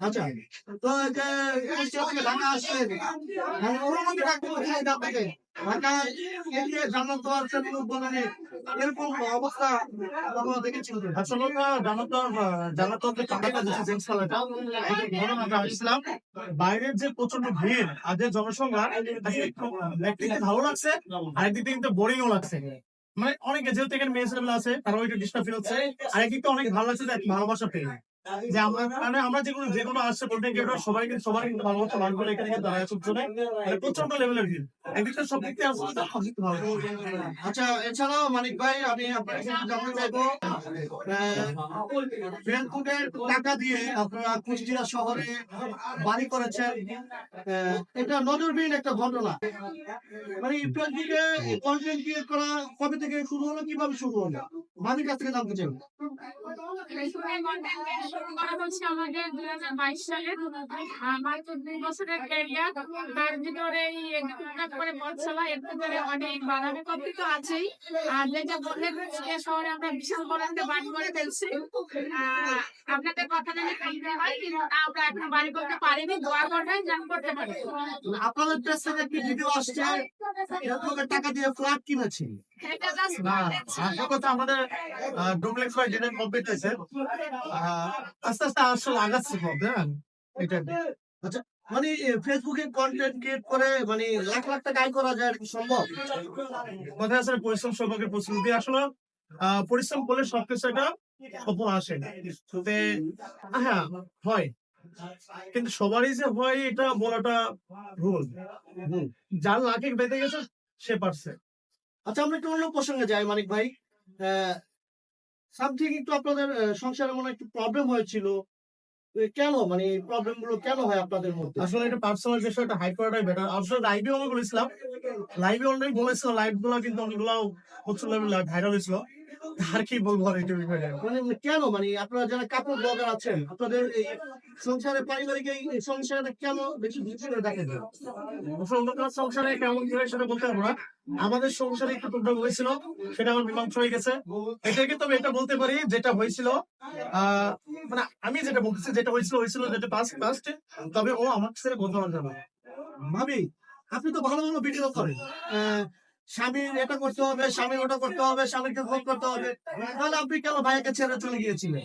আচ্ছা তো ঢাকা আসছেন আপনাকে। এরকম অবস্থা বাইরের যে প্রচণ্ড ভিড় আর যে জনসংখ্যা একদিকে ভালো লাগছে আর একদিকে কিন্তু বোরিংও লাগছে। মানে অনেকে যেহেতু এখানে মেয়ে ছেলেগুলো আছে তারা ওইটা ডিস্টার্ব ফিল হচ্ছে। আর একদিকে অনেক ভালো লাগছে যে ভালোবাসা পেয়ে। যে আমরা মানে আমরা যেগুলো যেগুলো আসছে বলতে গিয়ে ওরা সবাই কিন্তু সবার কিন্তু ভালোবাসা মান করে এখানে দাঁড়ায় চুপচনে মানে প্রচণ্ড লেভেলের ভিড়। একদিকটা সব দিক থেকে আসলে সব দিক থেকে ভালো আচ্ছা এছাড়াও মানিক ভাই আমি আপনার কাছে জানতে চাইব ফেসবুকের টাকা দিয়ে আপনারা কুষ্টিয়া শহরে বাড়ি করেছেন। এটা নজরবিহীন একটা ঘটনা। মানে ফেসবুকে কন্টেন্ট ক্রিয়েট করা কবে থেকে শুরু হলো? কীভাবে শুরু হলো? মানিক কাছ থেকে জানতে চাইব ফেসবুকে content শুরু করা হচ্ছে আমাদের দুই হাজার বাইশ সালে আমার দুই বছরের ক্যারিয়ার তার ভিতরে করে পথ চলা এর ভিতরে অনেক বাধা বিপত্তি তো আছেই আর যেটা বললেন শহরে আমরা বিশাল বড় একটা বাড়ি করে ফেলছি আপনাদের কথা জানি হয় কিন্তু আমরা এখন বাড়ি করতে পারিনি দোয়া করবেন যেন করতে পারি আপনাদের একটি ভিডিও আসছে ফেসবুকের টাকা দিয়ে ফ্ল্যাট কিনেছি এটা আমাদের ডুপ্লেক্স বাই ডিজাইন কমপ্লিট হয়েছে আস্তে আস্তে আসলে আগাচ্ছি প্রবলেম এটা মানে ফেসবুকে কন্টেন্ট ক্রিয়েট করে মানে লাখ লাখ টাকা আয় করা যায় কি সম্ভব? কথা আসলে পরিশ্রম সৌভাগ্যের প্রস্তুতি আসলে আহ, পরিশ্রম করলে সবকিছু একটা সফল আসে হ্যাঁ হয়। কিন্তু সবারই যে হয় এটা বলাটা ভুল। যার লাখে বেঁধে গেছে সে পারছে। আচ্ছা আমরা একটু অন্য প্রসঙ্গে যাই মানিক ভাই। সামথিং একটু আপনাদের সংসারে মনে একটু প্রবলেম হয়েছিল। কেন? মানে প্রবলেমগুলো কেন হয় আপনাদের মধ্যে? আসলে এটা পার্সোনাল বিষয়টা হাইড করাটাই বেটার আসলে লাইভে আমি বলেছিলাম লাইভে অলরেডি বলেছিলাম লাইভগুলো কিন্তু অনেকগুলো প্রচুর লেভেল ভাইরাল হয়েছিল। আর কি বলব মানে কেন? মানে আপনারা যারা কাপড় ব্লগার আছেন, আপনাদের এই সংসারে পারিবারিক এই এই সংসারে কেন বেশি দেখেন সংসারে কেমন সেটা বলতে পারব না। আমাদের সংসারে একটু টুকটাক হয়েছিল, সেটা আমার মীমাংসা হয়ে গেছে। এটা কিন্তু আমি এটা বলতে পারি, যেটা হয়েছিল মানে আমি যেটা বলতেছি, যেটা হয়েছিল হয়েছিল যেটা পাস্ট পাস্ট তবে ও আমার ছেলে বলতে পারবে না ভাবি আপনি তো ভালো ভালো ভিডিও করেন। স্বামীর এটা করতে হবে স্বামী ওটা করতে হবে স্বামীকে ফোন করতে হবে। তাহলে আপনি কেন ভাইয়াকে ছেড়ে চলে গিয়েছিলেন?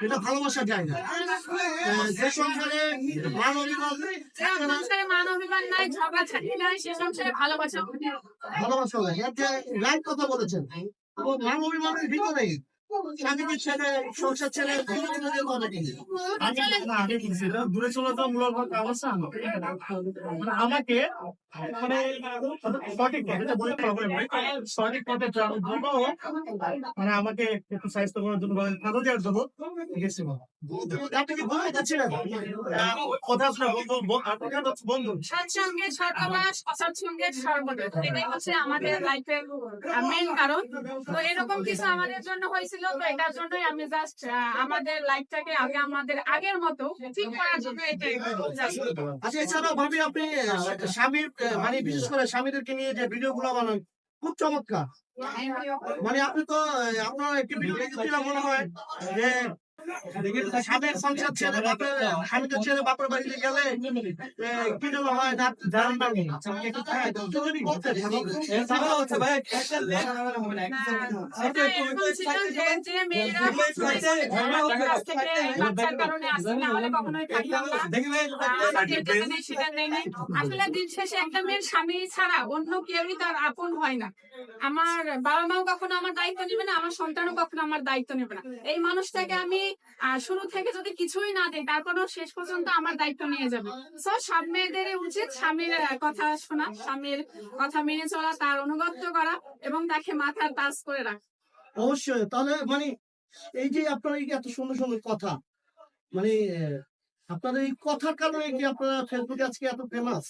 এটা ভালোবাসা যায় না। আহ, যে সংসারে নাই ঝগড়া ঝাঁটি নাই সে সংসারে ভালোবাসা ভালোবাসা হয়। রাইট কথা বলেছেন তো মান সংসার দূরে চলে মূলত অবস্থা মানে আমাকে মানে সঠিক পথে সঠিক মানে আমাকে একটু স্বাস্থ্য করার জন্য দেওয়ার জন্য আমাদের লাইফের কারণ। তো এরকম কিছু আমাদের জন্য হয়েছিল তো এটার জন্যই আমি জাস্ট আমাদের লাইফটাকে আগে আমাদের আগের মতো ঠিক করার জন্য এটাই আচ্ছা এছাড়াও ভাবি আপনি স্বামীর মানে বিশেষ করে স্বামীদেরকে নিয়ে যে ভিডিও গুলো বানান খুব চমৎকার। মানে আপনি তো আপনার একটি ভিডিও মনে হয় যে স্বামীর সংসার ছেড়ে বাপের ছেড়ে বাপের বাড়িতে গেলে হয়। আসলে দিন শেষে একটা মেয়ের স্বামী ছাড়া অন্য কেউই তার আপন হয় না। আমার বাবা মাও কখনো আমার দায়িত্ব নেবে না আমার সন্তানও কখনো আমার দায়িত্ব নেবে না। এই মানুষটাকে আমি শুরু থেকে যদি কিছুই না দিই তারপরেও শেষ পর্যন্ত আমার দায়িত্ব নিয়ে যাবে। তো সব মেয়েদের উচিত স্বামীর কথা শোনা স্বামীর কথা মেনে চলা তার অনুগত্য করা এবং তাকে মাথার তাজ করে রাখা। অবশ্যই তাহলে মানে এই যে আপনার এই এত সুন্দর সুন্দর কথা মানে আপনাদের এই কথার কারণে কি আপনারা ফেসবুকে আজকে এত ফেমাস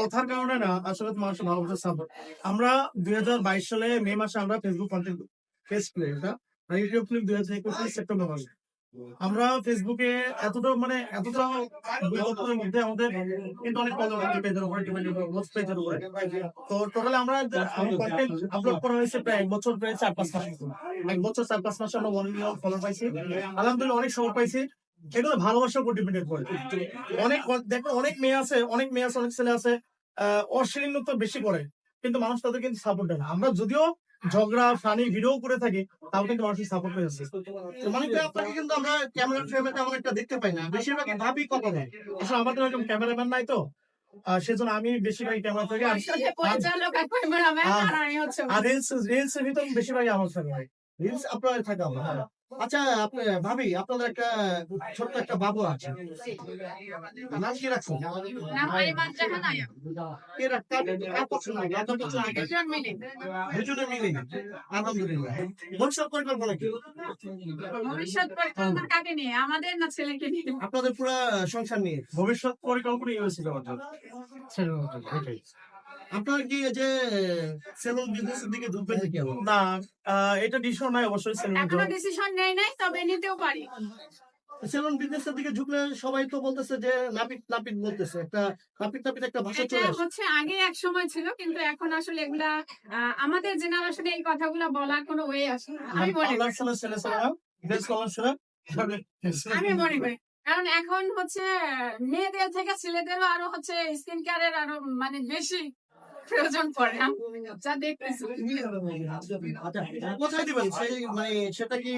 কথার কারণে না আসলে মানুষের ভালোবাসা সাপোর্ট আমরা দুই হাজার বাইশ সালে মে মাসে আমরা ফেসবুক কন্টেন্ট ফেস প্লে আমরা ফেসবুকে এতটা মানে এতটা মধ্যে আমাদের কিন্তু অনেক তো টোটালি আমরা আপলোড করা হয়েছে প্রায় এক বছর, প্রায় চার পাঁচ মাস এক বছর, চার পাঁচ মাসে আমরা ওয়ান মিলিয়ন পাইছি। আলহামদুলিল্লাহ অনেক সময় পাইছি। এগুলো ভালোবাসার উপর ডিপেন্ড করে অনেক, দেখো, অনেক মেয়ে আছে, অনেক মেয়ে আছে, অনেক ছেলে আছে অশ্লীলতা বেশি করে, কিন্তু মানুষ তাদের কিন্তু সাপোর্ট দেয় না। আমরা যদিও ঝগড়া ফানি ভিডিও করে থাকি তাও কিন্তু মানুষের সাপোর্ট পেয়ে যাচ্ছে। মানে কি আপনাকে কিন্তু আমরা ক্যামেরা ফ্রেমে তেমন একটা দেখতে পাই না। বেশিরভাগ ভাবি কথা দেয়। আসলে আমাদের ওরকম ক্যামেরাম্যান নাই তো। সেজন্য আমি বেশিরভাগ ক্যামেরা থেকে আর রিলস রিলস এর ভিতর বেশিরভাগই আমার থাকে রিলস আপনার থাকে আমরা হ্যাঁ। আচ্ছা আপনি ভাবি আপনাদের একটা ছোট্ট একটা বাবু আছে। নাম কি রাখছেন? দুজন মিলে। আলহামদুলিল্লাহ। ভবিষ্যৎ পরিকল্পনা কি? ভবিষ্যৎ পরিকল্পনা কাকে নিয়ে? আমাদের না ছেলেকে নিয়ে? আপনাদের পুরো সংসার নিয়ে? ভবিষ্যৎ পরিকল্পনা। আপনার কি যে সেলুন বিজনেসের দিকে ঢুকবেন? নাকি না এটা ডিসিশন নাই অবশ্যই সেলুনের এখনও ডিসিশন নেই নাই তবে নিতেও পারি। সেলুন বিজনেসের দিকে ঝুঁকলে সবাই তো বলতেছে যে নাপিত নাপিত বলতেছে। একটা নাপিত নাপিত একটা ভাষা চলে আসে। হচ্ছে আগে এক সময় ছিল কিন্তু এখন আসলে এগুলা আহ, আমাদের জেনারেশনে এই কথাগুলো বলার কোনো ওয়ে আসে আমি মনে ছেলে আমি মনে করি। কারণ এখন হচ্ছে মেয়েদের থেকে ছেলেদেরও আরও হচ্ছে স্কিন কেয়ারের আরও মানে বেশি প্রয়োজন পড়ে। আমি যা দেখতেছি কোথায় দিবেন? মানে সেটা কি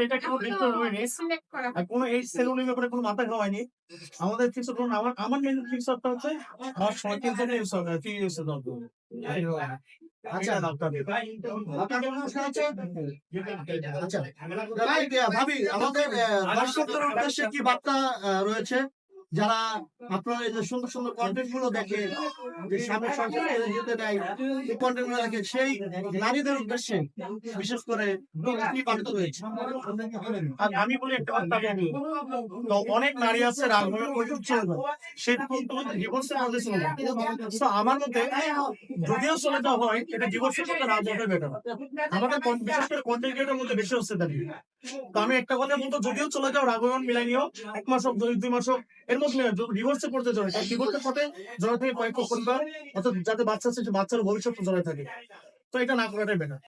এটা কেউ ডিসিশন হয়নি সিলেক্ট করা আর কোনো এই সেলুনের ব্যাপারে কোনো মাথা খাওয়ায়নি আমাদের ধরুন আমার মেন ফিক্স আপটা হচ্ছে সময় ইউজ আচ্ছা। আচ্ছা ভাবি আমাদের দর্শকদের উদ্দেশ্যে কি বার্তা আহ, রয়েছে? যারা আপনার এই যে সুন্দর সুন্দর কন্টেন্টগুলো দেখে যে ছেড়ে যেতে দেয়, এই কন্টেন্টগুলো দেখে সেই নারীদের উদ্দেশ্যে বিশেষ করে রয়েছে আর আমি বলি একটা কথা তো অনেক নারী আছে সেটা কিন্তু ডিভোর্সের মধ্যে তো আমার মতে যদিও চলে হয়, এটা ডিভোর্সের সাথে হবে বেটার আমাদের বিশেষ করে কন্টেন্ট ক্রিয়েটার মধ্যে বেশি হচ্ছে দাঁড়িয়ে তো আমি একটা কথা বলতো যদিও চলে যাও রাগয়ন মিলাই নিও এক মাস হোক দুই মাস হোক, এর মধ্যে করতে পড়তে কি করতে পথে জড়ে থেকে কয়েক পরিবার, অর্থাৎ যাতে বাচ্চা আছে বাচ্চার ভবিষ্যৎ জড়ে থাকে। তো এটা না করাটাই বেটার